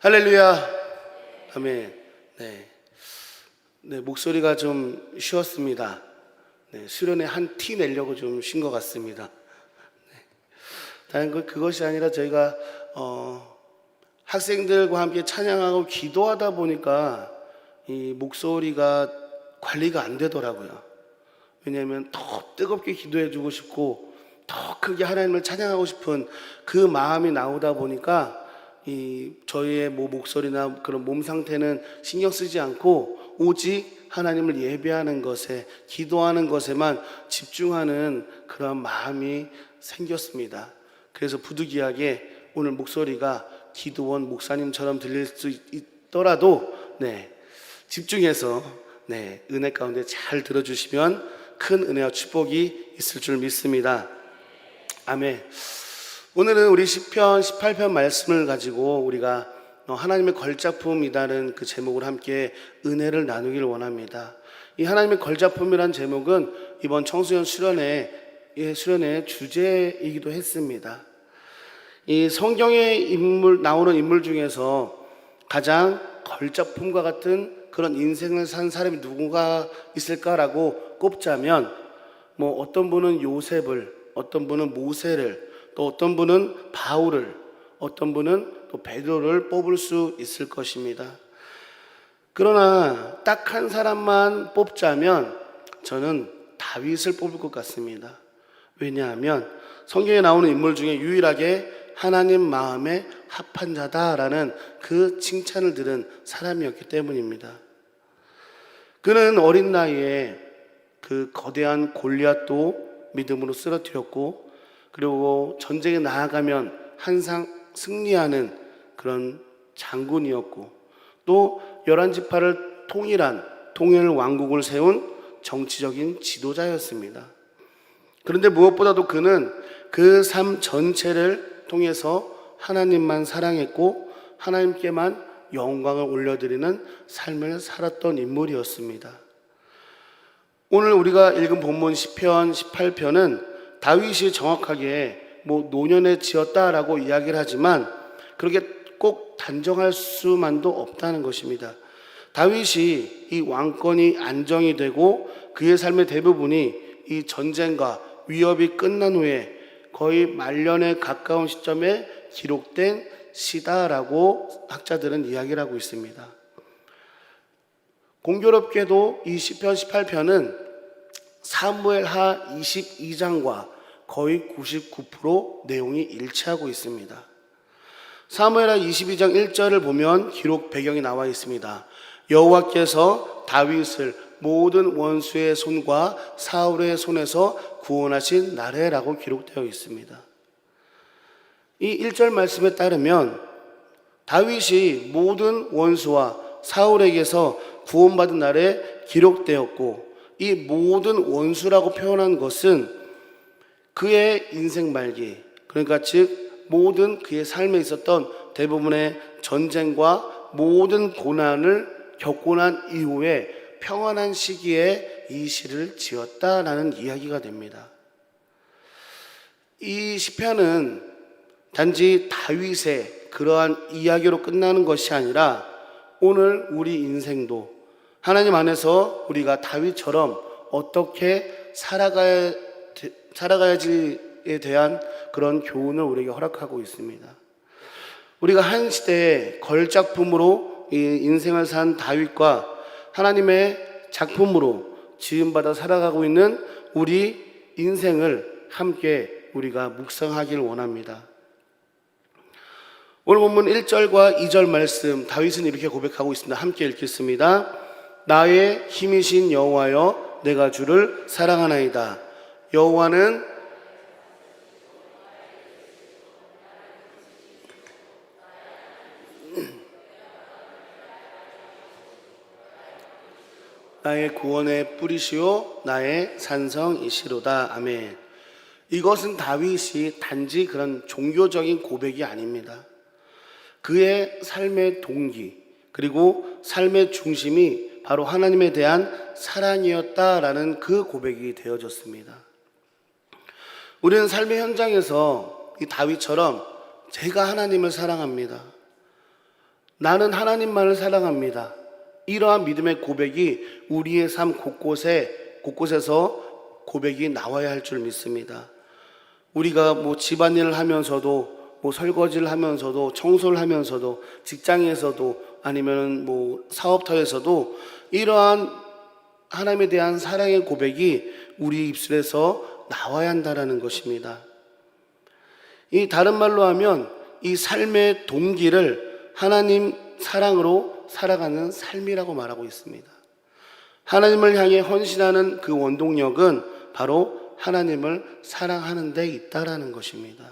할렐루야. 아멘. 네. 네, 목소리가 좀 쉬었습니다. 네, 수련회 한 티 내려고 좀 쉰 것 같습니다. 네. 다른 것 그것이 아니라 저희가 어, 학생들과 함께 찬양하고 기도하다 보니까 이 목소리가 관리가 안 되더라고요. 왜냐하면 더 뜨겁게 기도해 주고 싶고 더 크게 하나님을 찬양하고 싶은 그 마음이 나오다 보니까 이 저희의 뭐 목소리나 그런 몸 상태는 신경 쓰지 않고 오직 하나님을 예배하는 것에 기도하는 것에만 집중하는 그런 마음이 생겼습니다. 그래서 부득이하게 오늘 목소리가 기도원 목사님처럼 들릴 수 있더라도 네 집중해서 네 은혜 가운데 잘 들어주시면 큰 은혜와 축복이 있을 줄 믿습니다. 아멘. 오늘은 우리 시편 18편 말씀을 가지고 우리가 어, 하나님의 걸작품이라는 그 제목을 함께 은혜를 나누기를 원합니다. 이 하나님의 걸작품이라는 제목은 이번 청소년 수련회 의 수련의 주제이기도 했습니다. 이 성경에 인물 나오는 인물 중에서 가장 걸작품과 같은 그런 인생을 산 사람이 누구가 있을까라고 꼽자면 뭐 어떤 분은 요셉을 어떤 분은 모세를 또 어떤 분은 바울을 어떤 분은 또 베드로를 뽑을 수 있을 것입니다. 그러나 딱 한 사람만 뽑자면 저는 다윗을 뽑을 것 같습니다. 왜냐하면 성경에 나오는 인물 중에 유일하게 하나님 마음에 합한 자다라는 그 칭찬을 들은 사람이었기 때문입니다. 그는 어린 나이에 그 거대한 골리앗도 믿음으로 쓰러뜨렸고 그리고 전쟁에 나아가면 항상 승리하는 그런 장군이었고 또 열한 지파를 통일한 통일 왕국을 세운 정치적인 지도자였습니다. 그런데 무엇보다도 그는 그 삶 전체를 통해서 하나님만 사랑했고 하나님께만 영광을 올려드리는 삶을 살았던 인물이었습니다. 오늘 우리가 읽은 본문 10편, 18편은 다윗이 정확하게 뭐 노년에 지었다라고 이야기를 하지만 그렇게 꼭 단정할 수만도 없다는 것입니다. 다윗이 이 왕권이 안정이 되고 그의 삶의 대부분이 이 전쟁과 위협이 끝난 후에 거의 말년에 가까운 시점에 기록된 시다라고 학자들은 이야기를 하고 있습니다. 공교롭게도 이 시편 18편은 사무엘 하 22장과 거의 99% 내용이 일치하고 있습니다. 사무엘하 22장 1절을 보면 기록 배경이 나와 있습니다. 여호와께서 다윗을 모든 원수의 손과 사울의 손에서 구원하신 날에라고 기록되어 있습니다. 이 1절 말씀에 따르면 다윗이 모든 원수와 사울에게서 구원받은 날에 기록되었고 이 모든 원수라고 표현한 것은 그의 인생 말기 그러니까 즉 모든 그의 삶에 있었던 대부분의 전쟁과 모든 고난을 겪고 난 이후에 평안한 시기에 이 시를 지었다라는 이야기가 됩니다. 이 시편은 단지 다윗의 그러한 이야기로 끝나는 것이 아니라 오늘 우리 인생도 하나님 안에서 우리가 다윗처럼 어떻게 살아가야, 살아가야지에 대한 그런 교훈을 우리에게 허락하고 있습니다. 우리가 한 시대에 걸작품으로 이 인생을 산 다윗과 하나님의 작품으로 지음받아 살아가고 있는 우리 인생을 함께 우리가 묵상하길 원합니다. 오늘 본문 1절과 2절 말씀 다윗은 이렇게 고백하고 있습니다. 함께 읽겠습니다. 나의 힘이신 여호와여 내가 주를 사랑하나이다. 여호와는 나의 구원의 뿌리시오 나의 산성이시로다. 아멘. 이것은 다윗이 단지 그런 종교적인 고백이 아닙니다. 그의 삶의 동기, 그리고 삶의 중심이 바로 하나님에 대한 사랑이었다라는 그 고백이 되어졌습니다. 우리는 삶의 현장에서 이 다윗처럼 제가 하나님을 사랑합니다. 나는 하나님만을 사랑합니다. 이러한 믿음의 고백이 우리의 삶 곳곳에 곳곳에서 고백이 나와야 할 줄 믿습니다. 우리가 뭐 집안일을 하면서도 뭐 설거지를 하면서도 청소를 하면서도 직장에서도 아니면 뭐 사업터에서도 이러한 하나님에 대한 사랑의 고백이 우리 입술에서 나와야 한다라는 것입니다. 이 다른 말로 하면 이 삶의 동기를 하나님 사랑으로 살아가는 삶이라고 말하고 있습니다. 하나님을 향해 헌신하는 그 원동력은 바로 하나님을 사랑하는 데 있다라는 것입니다.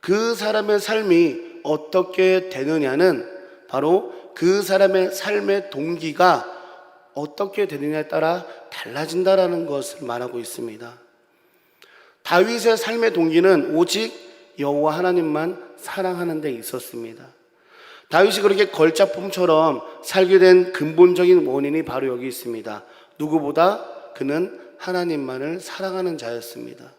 그 사람의 삶이 어떻게 되느냐는 바로 그 사람의 삶의 동기가 어떻게 되느냐에 따라 달라진다라는 것을 말하고 있습니다. 다윗의 삶의 동기는 오직 여호와 하나님만 사랑하는 데 있었습니다. 다윗이 그렇게 걸작품처럼 살게 된 근본적인 원인이 바로 여기 있습니다. 누구보다 그는 하나님만을 사랑하는 자였습니다.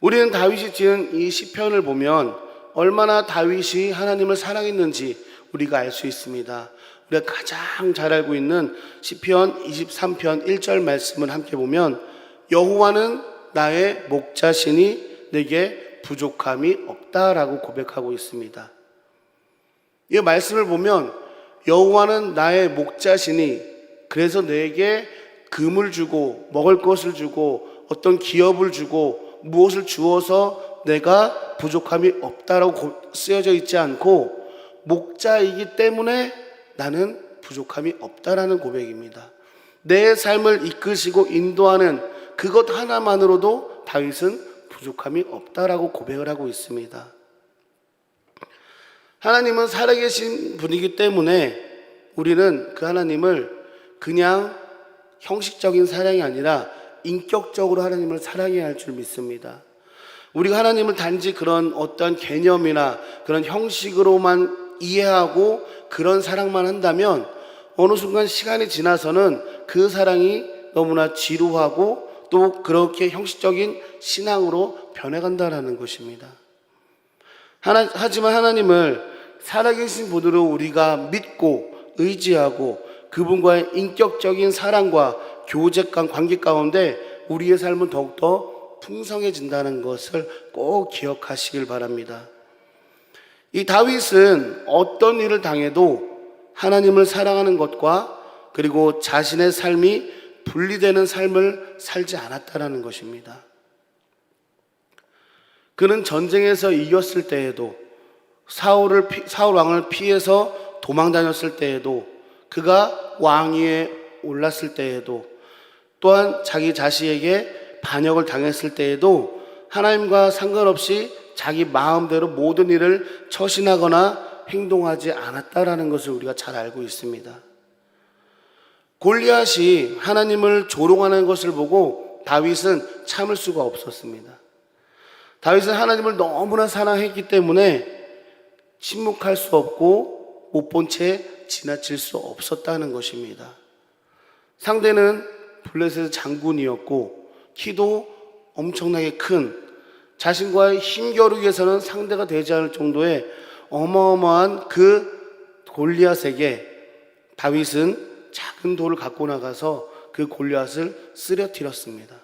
우리는 다윗이 지은 이 시편을 보면 얼마나 다윗이 하나님을 사랑했는지 우리가 알 수 있습니다. 우리가 가장 잘 알고 있는 시편 23편 1절 말씀을 함께 보면 여호와는 나의 목자시니 내게 부족함이 없다라고 고백하고 있습니다. 이 말씀을 보면 여호와는 나의 목자시니 그래서 내게 금을 주고 먹을 것을 주고 어떤 기업을 주고 무엇을 주어서 내가 부족함이 없다라고 쓰여져 있지 않고 목자이기 때문에 나는 부족함이 없다라는 고백입니다. 내 삶을 이끄시고 인도하는 그것 하나만으로도 다윗은 부족함이 없다라고 고백을 하고 있습니다. 하나님은 살아계신 분이기 때문에 우리는 그 하나님을 그냥 형식적인 사랑이 아니라 인격적으로 하나님을 사랑해야 할 줄 믿습니다. 우리가 하나님을 단지 그런 어떤 개념이나 그런 형식으로만 이해하고 그런 사랑만 한다면 어느 순간 시간이 지나서는 그 사랑이 너무나 지루하고 또 그렇게 형식적인 신앙으로 변해간다라는 것입니다. 하나, 하지만 하나님을 살아계신 분으로 우리가 믿고 의지하고 그분과의 인격적인 사랑과 교제관 관계 가운데 우리의 삶은 더욱더 풍성해진다는 것을 꼭 기억하시길 바랍니다. 이 다윗은 어떤 일을 당해도 하나님을 사랑하는 것과 그리고 자신의 삶이 분리되는 삶을 살지 않았다라는 것입니다. 그는 전쟁에서 이겼을 때에도 사울을 피, 사울 왕을 피해서 도망 다녔을 때에도 그가 왕위에 올랐을 때에도 또한 자기 자식에게 반역을 당했을 때에도 하나님과 상관없이 자기 마음대로 모든 일을 처신하거나 행동하지 않았다라는 것을 우리가 잘 알고 있습니다. 골리앗이 하나님을 조롱하는 것을 보고 다윗은 참을 수가 없었습니다. 다윗은 하나님을 너무나 사랑했기 때문에 침묵할 수 없고 못 본 채 지나칠 수 없었다는 것입니다. 상대는 블레셋의 장군이었고 키도 엄청나게 큰 자신과의 힘겨루기에서는 상대가 되지 않을 정도의 어마어마한 그 골리앗에게 다윗은 작은 돌을 갖고 나가서 그 골리앗을 쓰러뜨렸습니다.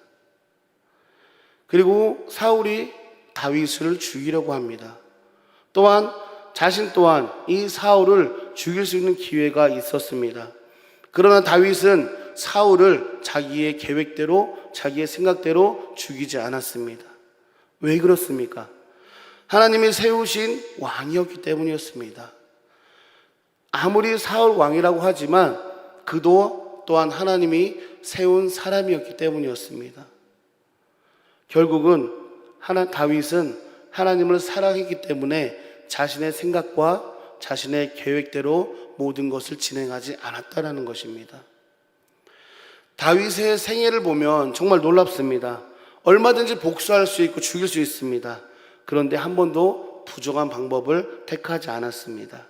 그리고 사울이 다윗을 죽이려고 합니다. 또한 자신 또한 이 사울을 죽일 수 있는 기회가 있었습니다. 그러나 다윗은 사울을 자기의 계획대로 자기의 생각대로 죽이지 않았습니다. 왜 그렇습니까? 하나님이 세우신 왕이었기 때문이었습니다. 아무리 사울 왕이라고 하지만 그도 또한 하나님이 세운 사람이었기 때문이었습니다. 결국은 하나 다윗은 하나님을 사랑했기 때문에 자신의 생각과 자신의 계획대로 모든 것을 진행하지 않았다라는 것입니다. 다윗의 생애를 보면 정말 놀랍습니다. 얼마든지 복수할 수 있고 죽일 수 있습니다. 그런데 한 번도 부정한 방법을 택하지 않았습니다.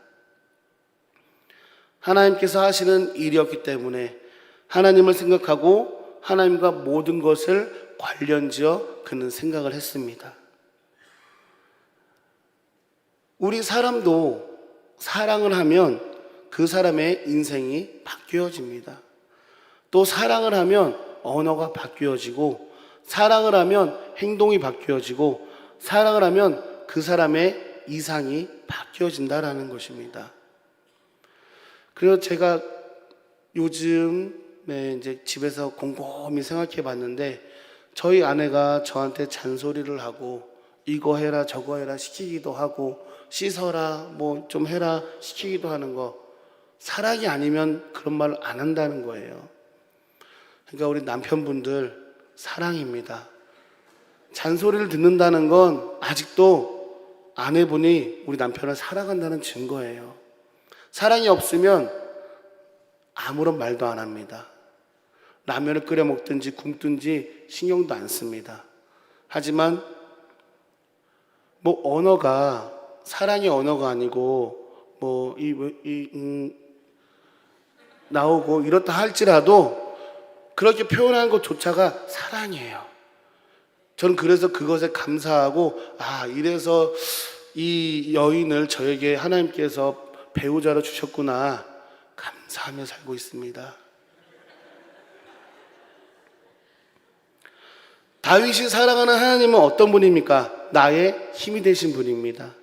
하나님께서 하시는 일이었기 때문에 하나님을 생각하고 하나님과 모든 것을 관련지어 그는 생각을 했습니다. 우리 사람도 사랑을 하면 그 사람의 인생이 바뀌어집니다. 또 사랑을 하면 언어가 바뀌어지고 사랑을 하면 행동이 바뀌어지고 사랑을 하면 그 사람의 이상이 바뀌어진다라는 것입니다. 그래서 제가 요즘에 이제 집에서 곰곰이 생각해 봤는데 저희 아내가 저한테 잔소리를 하고 이거 해라 저거 해라 시키기도 하고 씻어라 뭐 좀 해라 시키기도 하는 거 사랑이 아니면 그런 말을 안 한다는 거예요. 그러니까 우리 남편분들 사랑입니다. 잔소리를 듣는다는 건 아직도 아내분이 우리 남편을 사랑한다는 증거예요. 사랑이 없으면 아무런 말도 안 합니다. 라면을 끓여 먹든지 굶든지 신경도 안 씁니다. 하지만 뭐 언어가 사랑의 언어가 아니고 뭐이 이, 음, 나오고 이렇다 할지라도 그렇게 표현하는 것조차가 사랑이에요. 저는 그래서 그것에 감사하고 아 이래서 이 여인을 저에게 하나님께서 배우자로 주셨구나 감사하며 살고 있습니다. 다윗이 사랑하는 하나님은 어떤 분입니까? 나의 힘이 되신 분입니다.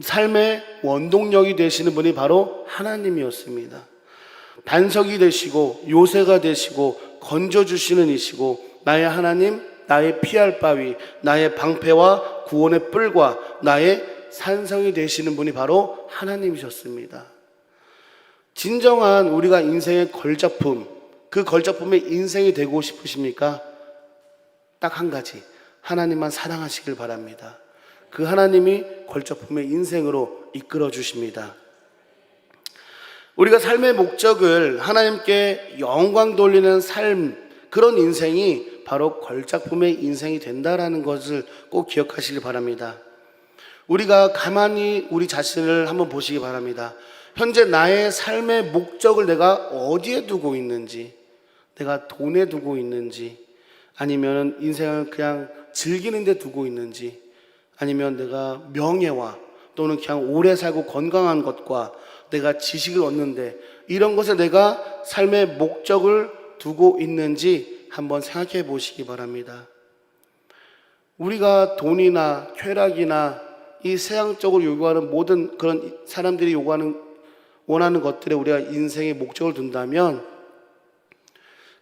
삶의 원동력이 되시는 분이 바로 하나님이었습니다. 반석이 되시고 요새가 되시고 건져 주시는 이시고 나의 하나님, 나의 피할 바위, 나의 방패와 구원의 뿔과 나의 산성이 되시는 분이 바로 하나님이셨습니다. 진정한 우리가 인생의 걸작품, 그 걸작품의 인생이 되고 싶으십니까? 딱 한 가지. 하나님만 사랑하시길 바랍니다. 그 하나님이 걸작품의 인생으로 이끌어 주십니다. 우리가 삶의 목적을 하나님께 영광 돌리는 삶, 그런 인생이 바로 걸작품의 인생이 된다라는 것을 꼭 기억하시길 바랍니다. 우리가 가만히 우리 자신을 한번 보시기 바랍니다. 현재 나의 삶의 목적을 내가 어디에 두고 있는지, 내가 돈에 두고 있는지, 아니면 인생을 그냥 즐기는 데 두고 있는지, 아니면 내가 명예와 또는 그냥 오래 살고 건강한 것과 내가 지식을 얻는데 이런 것에 내가 삶의 목적을 두고 있는지 한번 생각해 보시기 바랍니다. 우리가 돈이나 쾌락이나 이 세상적으로 요구하는 모든 그런 사람들이 요구하는 원하는 것들에 우리가 인생의 목적을 둔다면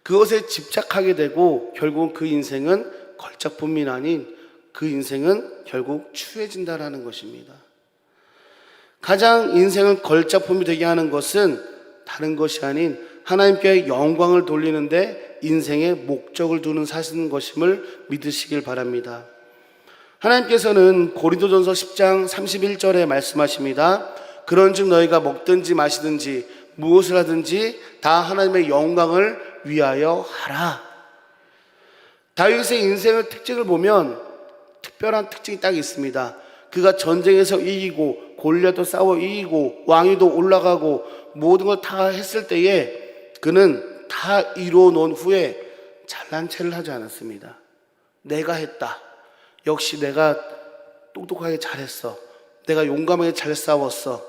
그것에 집착하게 되고 결국 그 인생은 걸작품이 아닌 그 인생은 결국 추해진다라는 것입니다. 가장 인생을 걸작품이 되게 하는 것은 다른 것이 아닌 하나님께 영광을 돌리는데 인생의 목적을 두는 사실인 것임을 믿으시길 바랍니다. 하나님께서는 고린도전서 10장 31절에 말씀하십니다. 그런즉 너희가 먹든지 마시든지 무엇을 하든지 다 하나님의 영광을 위하여 하라. 다윗의 인생의 특징을 보면 특별한 특징이 딱 있습니다. 그가 전쟁에서 이기고 골리앗도 싸워 이기고 왕위도 올라가고 모든 걸 다 했을 때에 그는 다 이루어 놓은 후에 잘난 체를 하지 않았습니다. 내가 했다. 역시 내가 똑똑하게 잘했어. 내가 용감하게 잘 싸웠어.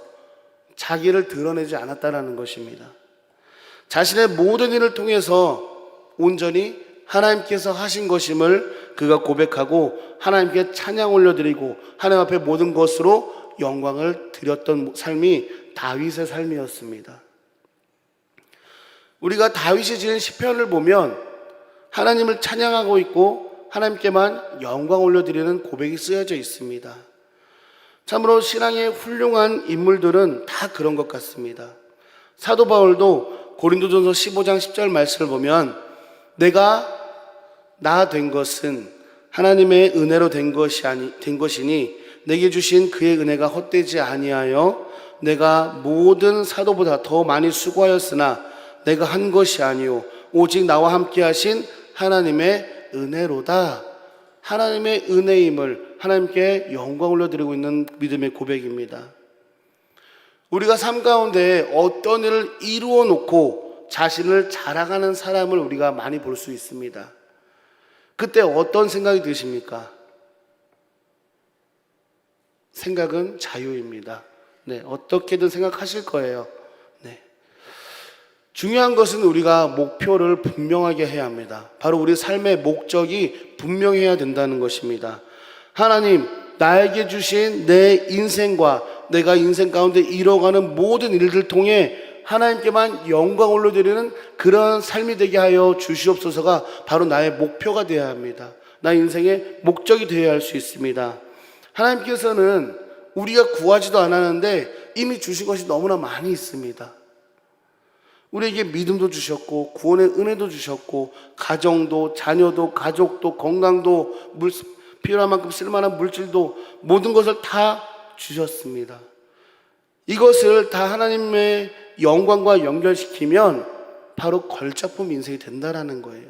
자기를 드러내지 않았다라는 것입니다. 자신의 모든 일을 통해서 온전히 하나님께서 하신 것임을 그가 고백하고 하나님께 찬양 올려드리고 하나님 앞에 모든 것으로 영광을 드렸던 삶이 다윗의 삶이었습니다. 우리가 다윗이 지은 시편을 보면 하나님을 찬양하고 있고 하나님께만 영광 올려드리는 고백이 쓰여져 있습니다. 참으로 신앙의 훌륭한 인물들은 다 그런 것 같습니다. 사도 바울도 고린도전서 15장 10절 말씀을 보면 내가 나 된 것은 하나님의 은혜로 된 것이 아니 된 것이니 내게 주신 그의 은혜가 헛되지 아니하여 내가 모든 사도보다 더 많이 수고하였으나 내가 한 것이 아니요 오직 나와 함께 하신 하나님의 은혜로다. 하나님의 은혜임을 하나님께 영광 올려드리고 있는 믿음의 고백입니다. 우리가 삶 가운데 어떤 일을 이루어 놓고 자신을 자랑하는 사람을 우리가 많이 볼 수 있습니다. 그때 어떤 생각이 드십니까? 생각은 자유입니다. 네, 어떻게든 생각하실 거예요. 네. 중요한 것은 우리가 목표를 분명하게 해야 합니다. 바로 우리 삶의 목적이 분명해야 된다는 것입니다. 하나님, 나에게 주신 내 인생과 내가 인생 가운데 이뤄가는 모든 일들 통해 하나님께만 영광 올려드리는 그런 삶이 되게 하여 주시옵소서가 바로 나의 목표가 되어야 합니다. 나 인생의 목적이 되어야 할 수 있습니다. 하나님께서는 우리가 구하지도 않았는데 이미 주신 것이 너무나 많이 있습니다. 우리에게 믿음도 주셨고 구원의 은혜도 주셨고 가정도 자녀도 가족도 건강도 물, 필요한 만큼 쓸만한 물질도 모든 것을 다 주셨습니다. 이것을 다 하나님의 영광과 연결시키면 바로 걸작품 인생이 된다라는 거예요.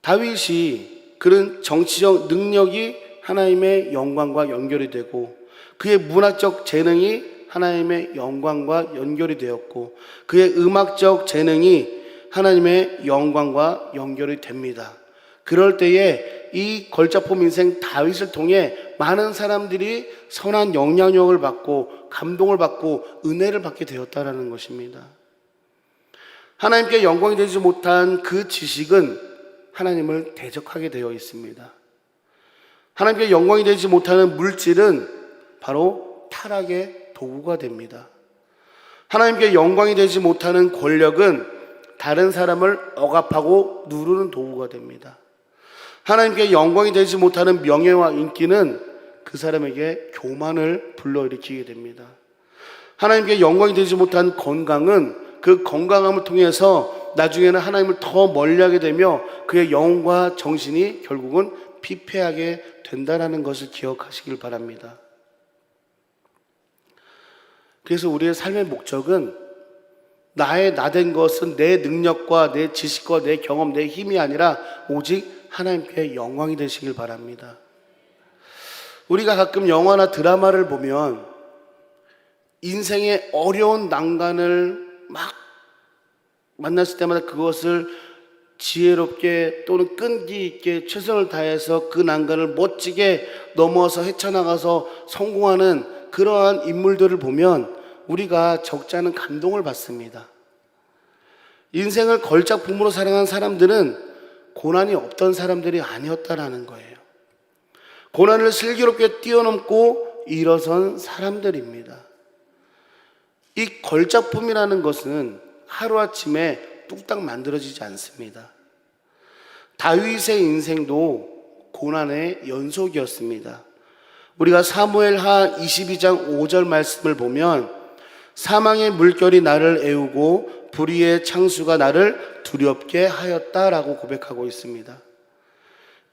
다윗이 그런 정치적 능력이 하나님의 영광과 연결이 되고 그의 문화적 재능이 하나님의 영광과 연결이 되었고 그의 음악적 재능이 하나님의 영광과 연결이 됩니다. 그럴 때에 이 걸작품 인생 다윗을 통해 많은 사람들이 선한 영향력을 받고 감동을 받고 은혜를 받게 되었다라는 것입니다. 하나님께 영광이 되지 못한 그 지식은 하나님을 대적하게 되어 있습니다. 하나님께 영광이 되지 못하는 물질은 바로 타락의 도구가 됩니다. 하나님께 영광이 되지 못하는 권력은 다른 사람을 억압하고 누르는 도구가 됩니다. 하나님께 영광이 되지 못하는 명예와 인기는 그 사람에게 교만을 불러일으키게 됩니다. 하나님께 영광이 되지 못한 건강은 그 건강함을 통해서 나중에는 하나님을 더 멀리하게 되며 그의 영과 정신이 결국은 피폐하게 된다라는 것을 기억하시길 바랍니다. 그래서 우리의 삶의 목적은 나의 나된 것은 내 능력과 내 지식과 내 경험, 내 힘이 아니라 오직 하나님께 영광이 되시길 바랍니다. 우리가 가끔 영화나 드라마를 보면 인생의 어려운 난간을 막 만났을 때마다 그것을 지혜롭게 또는 끈기 있게 최선을 다해서 그 난간을 멋지게 넘어서 헤쳐나가서 성공하는 그러한 인물들을 보면 우리가 적지 않은 감동을 받습니다. 인생을 걸작품으로 사랑한 사람들은 고난이 없던 사람들이 아니었다라는 거예요. 고난을 슬기롭게 뛰어넘고 일어선 사람들입니다. 이 걸작품이라는 것은 하루아침에 뚝딱 만들어지지 않습니다. 다윗의 인생도 고난의 연속이었습니다. 우리가 사무엘 하 22장 5절 말씀을 보면 사망의 물결이 나를 애우고 불의의 창수가 나를 두렵게 하였다라고 고백하고 있습니다.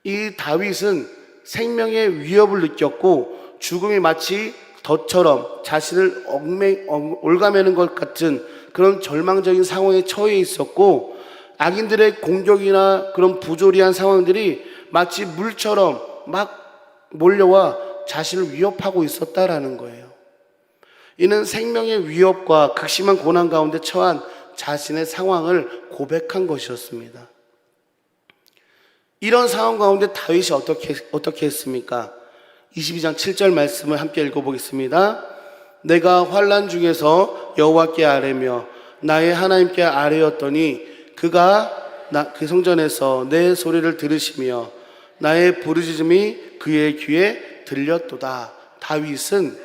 이 다윗은 생명의 위협을 느꼈고 죽음이 마치 덫처럼 자신을 얽매, 올가매는 것 같은 그런 절망적인 상황에 처해 있었고 악인들의 공격이나 그런 부조리한 상황들이 마치 물처럼 막 몰려와 자신을 위협하고 있었다라는 거예요. 이는 생명의 위협과 극심한 고난 가운데 처한 자신의 상황을 고백한 것이었습니다. 이런 상황 가운데 다윗이 어떻게, 어떻게 했습니까? 22장 7절 말씀을 함께 읽어보겠습니다. 내가 환란 중에서 여호와께 아뢰며 나의 하나님께 아뢰었더니 그가 나, 그 성전에서 내 소리를 들으시며 나의 부르짖음이 그의 귀에 들렸도다. 다윗은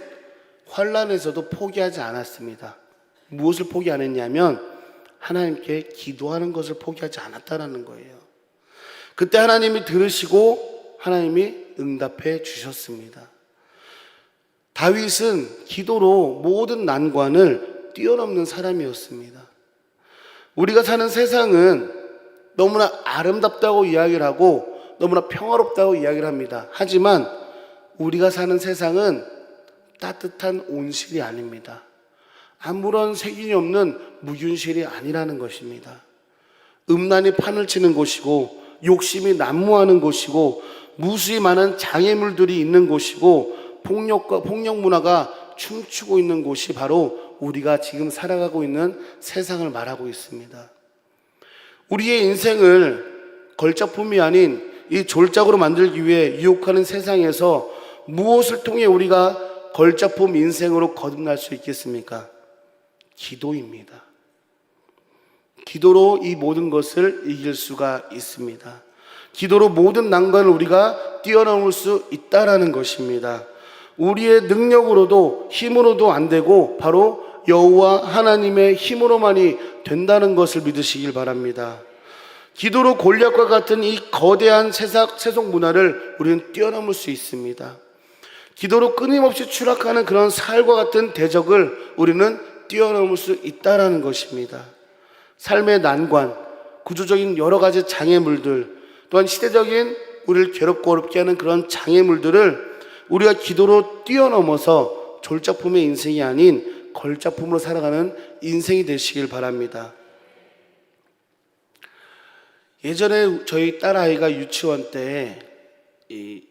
환란에서도 포기하지 않았습니다. 무엇을 포기 안 했냐면 하나님께 기도하는 것을 포기하지 않았다라는 거예요. 그때 하나님이 들으시고 하나님이 응답해 주셨습니다. 다윗은 기도로 모든 난관을 뛰어넘는 사람이었습니다. 우리가 사는 세상은 너무나 아름답다고 이야기를 하고 너무나 평화롭다고 이야기를 합니다. 하지만 우리가 사는 세상은 따뜻한 온실이 아닙니다. 아무런 색인이 없는 무균실이 아니라는 것입니다. 음란이 판을 치는 곳이고 욕심이 난무하는 곳이고 무수히 많은 장애물들이 있는 곳이고 폭력과 폭력 문화가 춤추고 있는 곳이 바로 우리가 지금 살아가고 있는 세상을 말하고 있습니다. 우리의 인생을 걸작품이 아닌 이 졸작으로 만들기 위해 유혹하는 세상에서 무엇을 통해 우리가 걸작품 인생으로 거듭날 수 있겠습니까? 기도입니다. 기도로 이 모든 것을 이길 수가 있습니다. 기도로 모든 난관을 우리가 뛰어넘을 수 있다라는 것입니다. 우리의 능력으로도 힘으로도 안 되고 바로 여호와 하나님의 힘으로만이 된다는 것을 믿으시길 바랍니다. 기도로 골리앗과 같은 이 거대한 세상, 세속 문화를 우리는 뛰어넘을 수 있습니다. 기도로 끊임없이 추락하는 그런 살과 같은 대적을 우리는 뛰어넘을 수 있다라는 것입니다. 삶의 난관, 구조적인 여러 가지 장애물들, 또한 시대적인 우리를 괴롭고 어렵게 하는 그런 장애물들을 우리가 기도로 뛰어넘어서 졸작품의 인생이 아닌 걸작품으로 살아가는 인생이 되시길 바랍니다. 예전에 저희 딸아이가 유치원 때 이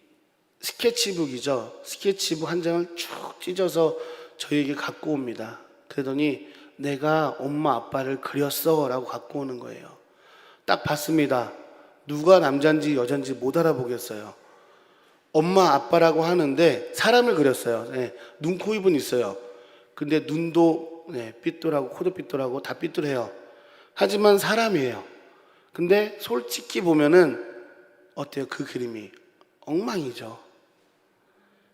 스케치북이죠. 스케치북 한 장을 쭉 찢어서 저희에게 갖고 옵니다. 그러더니 내가 엄마 아빠를 그렸어 라고 갖고 오는 거예요. 딱 봤습니다. 누가 남자인지 여자인지 못 알아보겠어요. 엄마 아빠라고 하는데 사람을 그렸어요. 네, 눈, 코, 입은 있어요. 근데 눈도 네, 삐뚤하고 코도 삐뚤하고 다 삐뚤해요. 하지만 사람이에요. 근데 솔직히 보면은 어때요? 그 그림이 엉망이죠.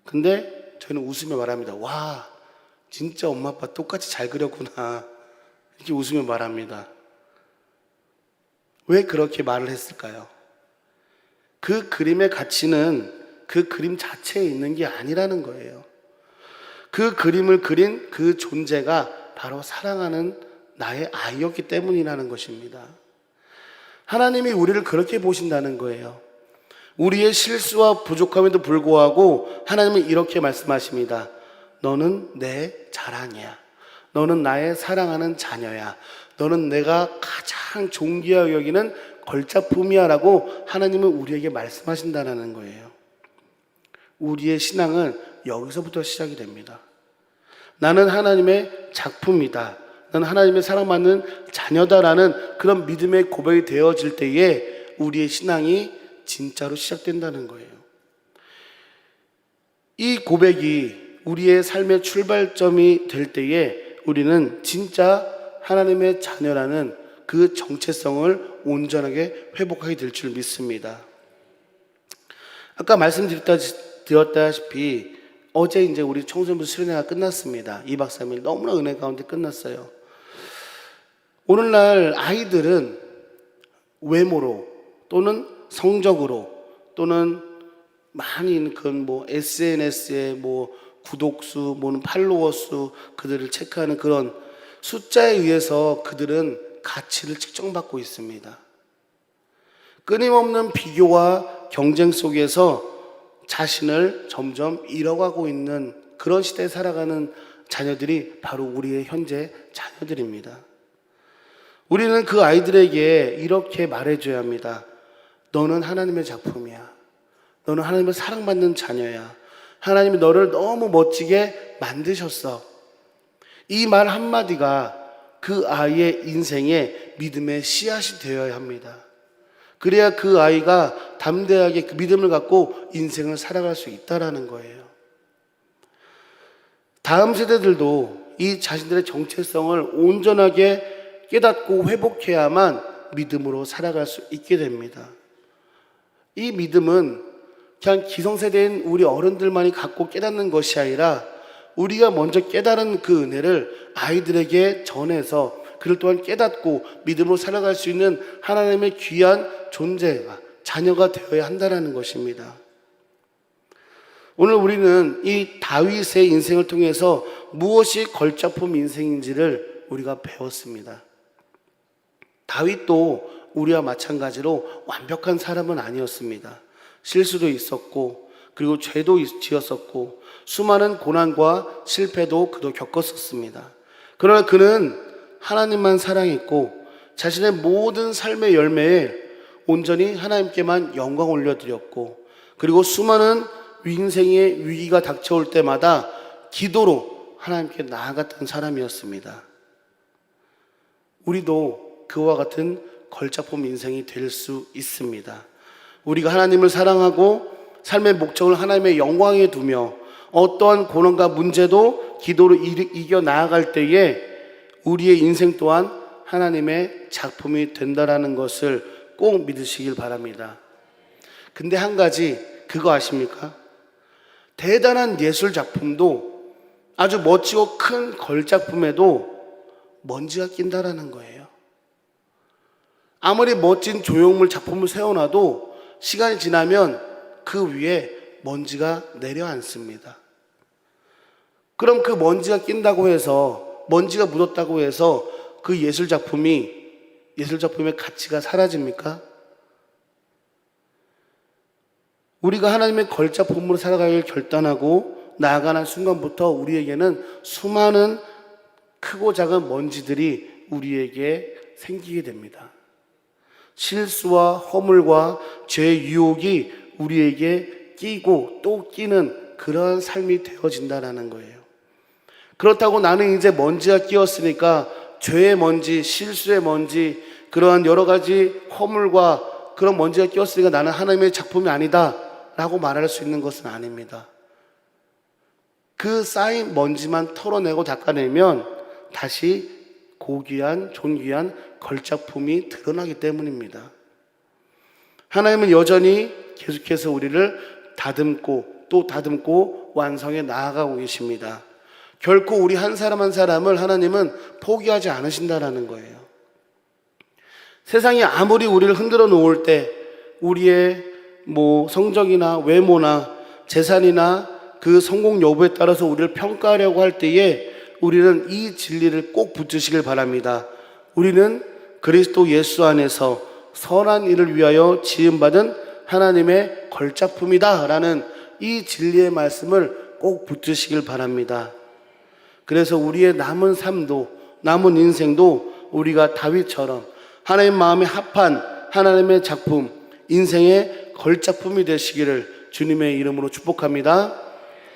근데 저희는 웃으며 말합니다. 와, 진짜 엄마 아빠 똑같이 잘 그렸구나. 이렇게 웃으며 말합니다. 왜 그렇게 말을 했을까요? 그 그림의 가치는 그 그림 자체에 있는 게 아니라는 거예요. 그 그림을 그린 그 존재가 바로 사랑하는 나의 아이였기 때문이라는 것입니다. 하나님이 우리를 그렇게 보신다는 거예요. 우리의 실수와 부족함에도 불구하고 하나님은 이렇게 말씀하십니다. 너는 내 자랑이야. 너는 나의 사랑하는 자녀야. 너는 내가 가장 존귀하게 여기는 걸작품이야라고 하나님은 우리에게 말씀하신다는 거예요. 우리의 신앙은 여기서부터 시작이 됩니다. 나는 하나님의 작품이다. 나는 하나님의 사랑받는 자녀다라는 그런 믿음의 고백이 되어질 때에 우리의 신앙이 진짜로 시작된다는 거예요. 이 고백이 우리의 삶의 출발점이 될 때에 우리는 진짜 하나님의 자녀라는 그 정체성을 온전하게 회복하게 될 줄 믿습니다. 아까 말씀드렸다시피 어제 이제 우리 청소년부 수련회가 끝났습니다. 2박 3일 너무나 은혜 가운데 끝났어요. 오늘날 아이들은 외모로 또는 성적으로 또는 많이 그뭐 SNS에 뭐 구독수, 뭐는 팔로워 수 그들을 체크하는 그런 숫자에 의해서 그들은 가치를 측정받고 있습니다. 끊임없는 비교와 경쟁 속에서 자신을 점점 잃어가고 있는 그런 시대에 살아가는 자녀들이 바로 우리의 현재 자녀들입니다. 우리는 그 아이들에게 이렇게 말해줘야 합니다. 너는 하나님의 작품이야. 너는 하나님의 사랑받는 자녀야. 하나님이 너를 너무 멋지게 만드셨어. 이 말 한마디가 그 아이의 인생에 믿음의 씨앗이 되어야 합니다. 그래야 그 아이가 담대하게 그 믿음을 갖고 인생을 살아갈 수 있다라는 거예요. 다음 세대들도 이 자신들의 정체성을 온전하게 깨닫고 회복해야만 믿음으로 살아갈 수 있게 됩니다. 이 믿음은 그냥 기성세대인 우리 어른들만이 갖고 깨닫는 것이 아니라 우리가 먼저 깨달은 그 은혜를 아이들에게 전해서 그를 또한 깨닫고 믿음으로 살아갈 수 있는 하나님의 귀한 존재가 자녀가 되어야 한다는 것입니다. 오늘 우리는 이 다윗의 인생을 통해서 무엇이 걸작품 인생인지를 우리가 배웠습니다. 다윗도 우리와 마찬가지로 완벽한 사람은 아니었습니다. 실수도 있었고, 그리고 죄도 지었었고, 수많은 고난과 실패도 그도 겪었었습니다. 그러나 그는 하나님만 사랑했고, 자신의 모든 삶의 열매에 온전히 하나님께만 영광 올려드렸고, 그리고 수많은 인생의 위기가 닥쳐올 때마다 기도로 하나님께 나아갔던 사람이었습니다. 우리도 그와 같은 걸작품 인생이 될 수 있습니다. 우리가 하나님을 사랑하고 삶의 목적을 하나님의 영광에 두며 어떠한 고난과 문제도 기도로 이- 이겨 나아갈 때에 우리의 인생 또한 하나님의 작품이 된다라는 것을 꼭 믿으시길 바랍니다. 근데 한 가지 그거 아십니까? 대단한 예술 작품도 아주 멋지고 큰 걸작품에도 먼지가 낀다라는 거예요. 아무리 멋진 조형물 작품을 세워놔도 시간이 지나면 그 위에 먼지가 내려앉습니다. 그럼 그 먼지가 낀다고 해서 먼지가 묻었다고 해서 그 예술 작품이 예술 작품의 가치가 사라집니까? 우리가 하나님의 걸작품으로 살아가길 결단하고 나아가는 순간부터 우리에게는 수많은 크고 작은 먼지들이 우리에게 생기게 됩니다. 실수와 허물과 죄의 유혹이 우리에게 끼고 또 끼는 그런 삶이 되어진다라는 거예요. 그렇다고 나는 이제 먼지가 끼었으니까 죄의 먼지, 실수의 먼지, 그러한 여러 가지 허물과 그런 먼지가 끼었으니까 나는 하나님의 작품이 아니다. 라고 말할 수 있는 것은 아닙니다. 그 쌓인 먼지만 털어내고 닦아내면 다시 고귀한, 존귀한 걸작품이 드러나기 때문입니다. 하나님은 여전히 계속해서 우리를 다듬고 또 다듬고 완성해 나아가고 계십니다. 결코 우리 한 사람 한 사람을 하나님은 포기하지 않으신다라는 거예요. 세상이 아무리 우리를 흔들어 놓을 때 우리의 뭐 성적이나 외모나 재산이나 그 성공 여부에 따라서 우리를 평가하려고 할 때에 우리는 이 진리를 꼭 붙드시길 바랍니다. 우리는 그리스도 예수 안에서 선한 일을 위하여 지음받은 하나님의 걸작품이다. 라는 이 진리의 말씀을 꼭 붙드시길 바랍니다. 그래서 우리의 남은 삶도, 남은 인생도 우리가 다윗처럼 하나님 마음에 합한 하나님의 작품, 인생의 걸작품이 되시기를 주님의 이름으로 축복합니다.